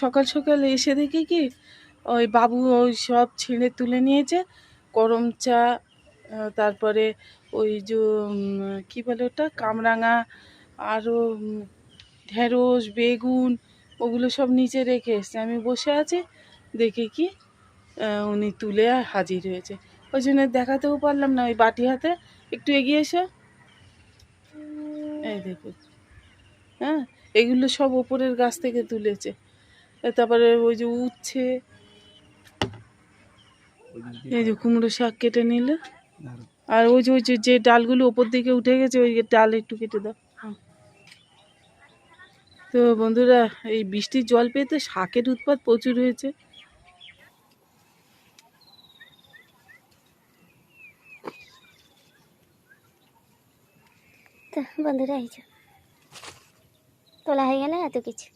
সকাল সকাল এসে দেখি কি, ওই বাবু ওই সব ছিঁড়ে তুলে নিয়েছে করম চা তারপরে ওই যে কী বলে ওটা, কামরাঙা আরও ঢেঁড়স, বেগুন, ওগুলো সব নিচে রেখে এসছে। আমি বসে আছি, দেখি কি উনি তুলে হাজির হয়েছে। ওই জন্য দেখাতেও পারলাম না, ওই বাটি হাতে। একটু এগিয়ে এসো। এই দেখুন হ্যাঁ এগুলো সব ওপরের গাছ থেকে তুলেছে। তারপরে ওই যে উচ্ছে। এই যে কুমড়ো শাক কেটে নিলে। আর ওই যে ওই যে ডালগুলো ওপর দিকে উঠে গেছে, ওই ডাল একটু কেটে দাও। তো বন্ধুরা, এই বৃষ্টির জল পেতে শাকের উৎপাদ প্রচুর হয়েছে। তো বন্ধুরা, এই তোলা হয়ে গেল এত কিছু।